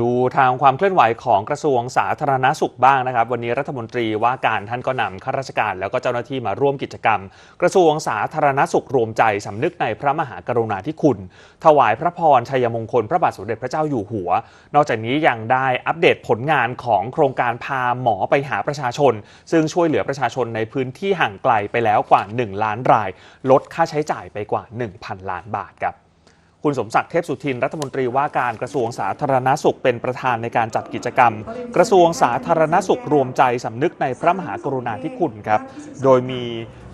ดูทางความเคลื่อนไหวของกระทรวงสาธารณสุขบ้างนะครับ วันนี้รัฐมนตรีว่าการท่านก็นำข้าราชการ แล้วก็เจ้าหน้าที่มาร่วมกิจกรรม กระทรวงสาธารณสุขรวมใจสำนึกในพระมหากรุณาธิคุณ ถวายพระพรชัยมงคลพระบาทสมเด็จพระเจ้าอยู่หัว นอกจากนี้ยังได้อัปเดตผลงานของโครงการพาหมอไปหาประชาชน ซึ่งช่วยเหลือประชาชนในพื้นที่ห่างไกลไปแล้วกว่า 1 ล้านราย ลดค่าใช้จ่ายไปกว่า 1,000 ล้านบาทครับ คุณสมศักดิ์เทพสุทินรัฐมนตรีว่าการกระทรวงสาธารณสุขเป็นประธานในการจัดกิจกรรม กระทรวงสาธารณสุขรวมใจสำนึกในพระมหากรุณาธิคุณครับ โดยมี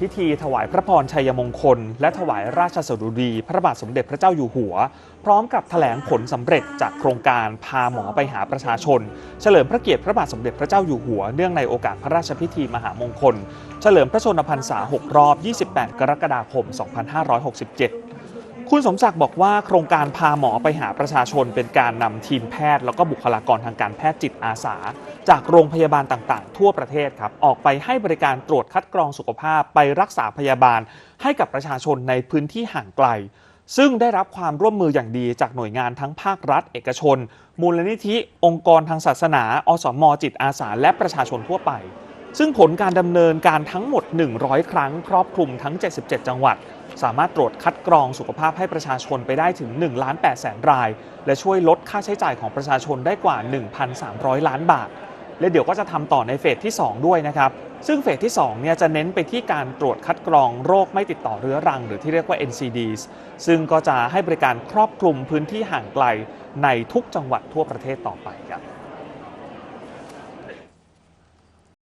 พิธีถวายพระพรชัยมงคล และถวายราชสดุดี พระบาทสมเด็จพระเจ้าอยู่หัว พร้อมกับแถลงผลสำเร็จจากโครงการพาหมอไปหาประชาชน เฉลิมพระเกียรติพระบาทสมเด็จพระเจ้าอยู่หัว เนื่องในโอกาสพระราชพิธีมหามงคล เฉลิมพระชนมพรรษา 6 รอบ 28 กรกฎาคม 2567 คุณสมศักดิ์บอกว่าโครงการพาหมอไปหาประชาชนเป็นการนำทีมแพทย์ แล้วก็บุคลากรทางการแพทย์จิตอาสา จากโรงพยาบาลต่างๆ ทั่วประเทศครับ ออกไปให้บริการตรวจคัดกรองสุขภาพไปรักษาพยาบาล ให้กับประชาชนในพื้นที่ห่างไกล ซึ่งได้รับความร่วมมืออย่างดีจากหน่วยงานทั้งภาครัฐ เอกชน มูลนิธิ องค์กรทางศาสนา อสมจิตอาสา และประชาชนทั่วไป ซึ่งผลการดำเนินการทั้งหมด 100 ครั้ง ครอบคลุมทั้ง 77 จังหวัด สามารถตรวจคัดกรองสุขภาพให้ประชาชนไปได้ถึง1ล้าน8แสนราย และช่วยลดค่าใช้จ่ายของประชาชนได้กว่า 1,300 ล้านบาท และเดี๋ยวก็จะทำต่อในเฟสที่ 2 ด้วยนะครับ ซึ่งเฟสที่2เนี่ยจะเน้นไปที่การตรวจคัดกรองโรคไม่ติดต่อเรื้อรัง หรือที่เรียกว่า NCDs ซึ่งก็จะให้บริการครอบคลุมพื้นที่ห่างไกลในทุกจังหวัดทั่วประเทศต่อไปครับ